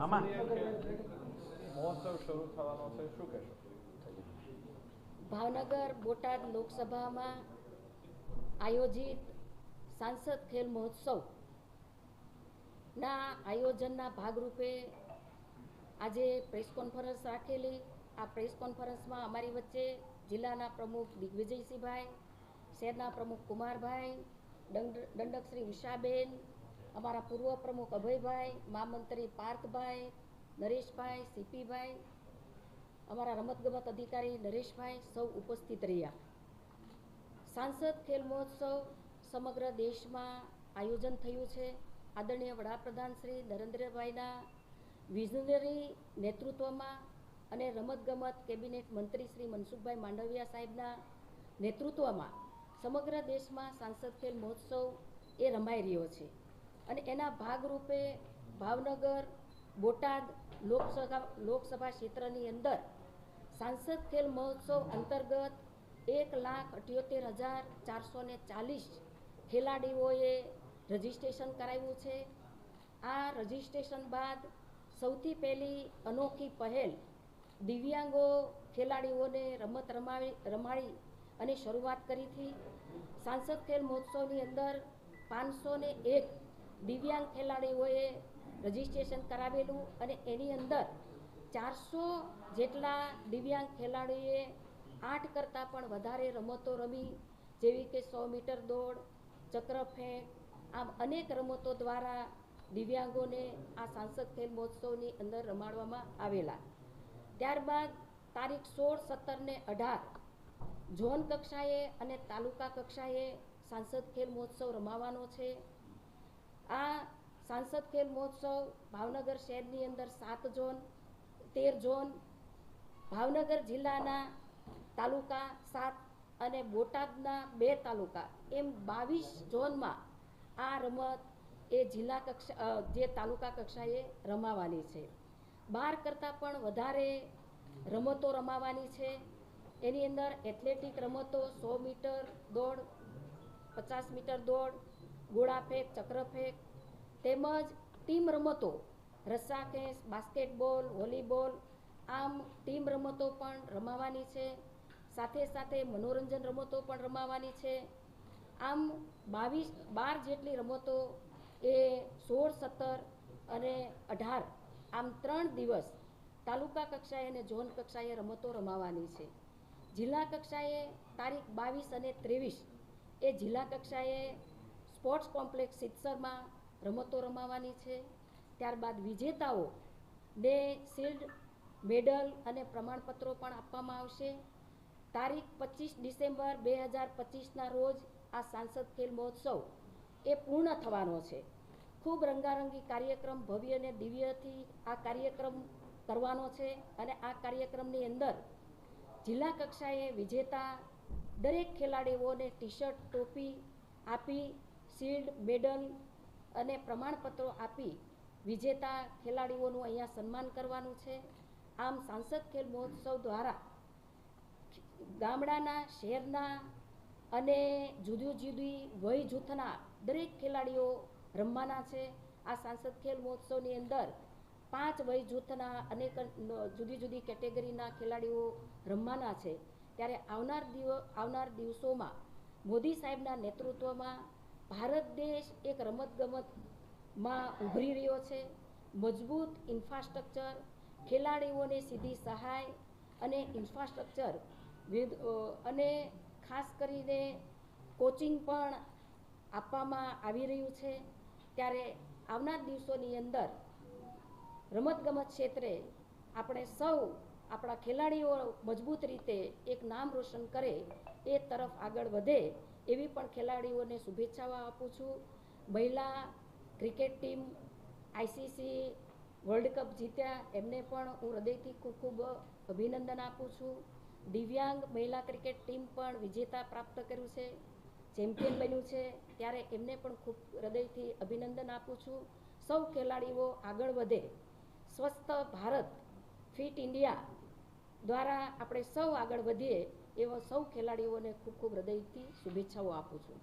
મામા. મહોત્સવ શરૂ થવાનો છે શું કહેશો ભાવનગર, બોટાદ લોકસભામાં આયોજિત સાંસદ ખેલ મહોત્સવ ના આયોજનના ભાગરૂપે આજે પ્રેસ કોન્ફરન્સ રાખેલી આ પ્રેસ કોન્ફરન્સમાં અમારી વચ્ચે જિલ્લાના પ્રમુખ દિગ્વિજયસિંહભાઈ, શહેરના પ્રમુખ કુમારભાઈ, દંડ દંડક શ્રી ઉષાબેન અમારા પૂર્વ પ્રમુખ અભયભાઈ મહામંત્રી પાર્થભાઈ નરેશભાઈ, સીપીભાઈ, અમારા રમતગમત અધિકારી નરેશભાઈ સૌ ઉપસ્થિત રહ્યા. સાંસદ ખેલ મહોત્સવ સમગ્ર દેશમાં આયોજન થયું છે. આદરણીય વડાપ્રધાન શ્રી નરેન્દ્રભાઈના વિઝનરી નેતૃત્વમાં અને રમતગમત કેબિનેટ મંત્રી શ્રી મનસુખભાઈ માંડવિયા સાહેબના નેતૃત્વમાં સમગ્ર દેશમાં સાંસદ ખેલ મહોત્સવ એ રમાઈ રહ્યો છે. અને એના ભાગરૂપે ભાવનગર, બોટાદ લોકસભા લોકસભા ક્ષેત્રની અંદર સાંસદ ખેલ મહોત્સવ અંતર્ગત એક લાખ અઠ્યોતેર હજાર ચારસો ને ચાલીસ ખેલાડીઓએ રજીસ્ટ્રેશન કરાવ્યું છે. આ રજીસ્ટ્રેશન બાદ સૌથી પહેલી અનોખી પહેલ દિવ્યાંગો ખેલાડીઓને રમત રમાવી, રમાડી અને શરૂઆત કરી હતી. સાંસદ ખેલ મહોત્સવની અંદર પાંચસો ને એક દિવ્યાંગ ખેલાડીઓએ રજીસ્ટ્રેશન કરાવેલું અને એની અંદર ચારસો જેટલા દિવ્યાંગ ખેલાડીઓએ આઠ કરતાં પણ વધારે રમતો રમી, જેવી કે સો મીટર દોડ, ચક્ર ફેંક, આમ અનેક રમતો દ્વારા દિવ્યાંગોને આ સાંસદ ખેલ મહોત્સવની અંદર રમાડવામાં આવેલા. ત્યારબાદ તારીખ સોળ સત્તર ને અઢાર ઝોન કક્ષાએ અને તાલુકા કક્ષાએ સાંસદ ખેલ મહોત્સવ રમાવાનો છે. આ સાંસદ ખેલ મહોત્સવ ભાવનગર શહેરની અંદર સાત ઝોન, તેર ઝોન, ભાવનગર જિલ્લાના તાલુકા સાત અને બોટાદના બે તાલુકા. એમ બાવીસ ઝોનમાં આ રમત એ જિલ્લા કક્ષા જે તાલુકા કક્ષાએ રમાવાની છે. બાર કરતાં પણ વધારે રમતો રમાવાની છે. એની અંદર એથ્લેટિક રમતો સો મીટર દોડ, પચાસ મીટર દોડ ગોળા ફેંક ચક્ર ફેંક તેમજ ટીમ રમતો રસ્સા કેસ બાસ્કેટબોલ, વોલીબોલ, આમ ટીમ રમતો પણ રમાવાની છે. સાથે સાથે મનોરંજન રમતો પણ રમાવાની છે. આમ બાવીસ, બાર જેટલી રમતો એ સોળ, સત્તર અને અઢાર, આમ ત્રણ દિવસ તાલુકા કક્ષાએ અને ઝોન કક્ષાએ રમતો રમાવાની છે. જિલ્લા કક્ષાએ તારીખ બાવીસ અને ત્રેવીસ એ જિલ્લા કક્ષાએ સ્પોર્ટ્સ કોમ્પ્લેક્સ સિત્સરમાં રમતો રમાવાની છે. ત્યારબાદ વિજેતાઓ ને શિલ્ડ મેડલ અને પ્રમાણપત્રો પણ આપવામાં આવશે. તારીખ પચીસ ડિસેમ્બર બે હજાર પચીસના રોજ આ સાંસદ ખેલ મહોત્સવ એ પૂર્ણ થવાનો છે. ખૂબ રંગારંગી કાર્યક્રમ ભવ્ય અને દિવ્યથી આ કાર્યક્રમ કરવાનો છે અને આ કાર્યક્રમની અંદર જિલ્લા કક્ષાએ વિજેતા દરેક ખેલાડીઓને ટી શર્ટ ટોપી આપી શિલ્ડ મેડલ અને પ્રમાણપત્રો આપી વિજેતા ખેલાડીઓનું અહીંયા સન્માન કરવાનું છે. આમ સાંસદ ખેલ મહોત્સવ દ્વારા ગામડાના, શહેરના અને જુદી જુદી વય જૂથના દરેક ખેલાડીઓ રમવાના છે. આ સાંસદ ખેલ મહોત્સવની અંદર પાંચ વય જૂથના અનેક જુદી જુદી કેટેગરીના ખેલાડીઓ રમવાના છે. ત્યારે આવનાર દિવ, આવનાર દિવસોમાં મોદી સાહેબના નેતૃત્વમાં ભારત દેશ એક રમતગમતમાં ઉભરી રહ્યો છે. મજબૂત ઇન્ફ્રાસ્ટ્રક્ચર ખેલાડીઓને સીધી સહાય અને ઇન્ફ્રાસ્ટ્રક્ચર અને ખાસ કરીને કોચિંગ પણ આપવામાં આવી રહ્યું છે. ત્યારે આવનાર દિવસોની અંદર રમતગમત ક્ષેત્રે આપણે સૌ આપણા ખેલાડીઓ મજબૂત રીતે એક નામ રોશન કરે, એ તરફ આગળ વધે, એવી પણ ખેલાડીઓને શુભેચ્છાઓ આપું છું. મહિલા cricket team, ICC world cup જીત્યા, એમને પણ હું હૃદયથી ખૂબ ખૂબ અભિનંદન આપું છું. દિવ્યાંગ મહિલા ક્રિકેટ ટીમ પણ વિજેતા પ્રાપ્ત કર્યું છે, ચેમ્પિયન બન્યું છે, ત્યારે એમને પણ ખૂબ હૃદયથી અભિનંદન આપું છું. સૌ ખેલાડીઓ આગળ વધે. સ્વસ્થ ભારત, ફિટ ઇન્ડિયા દ્વારા આપણે સૌ આગળ વધીએ એવા સૌ ખેલાડીઓને ખૂબ ખૂબ હૃદયથી શુભેચ્છાઓ આપું છું.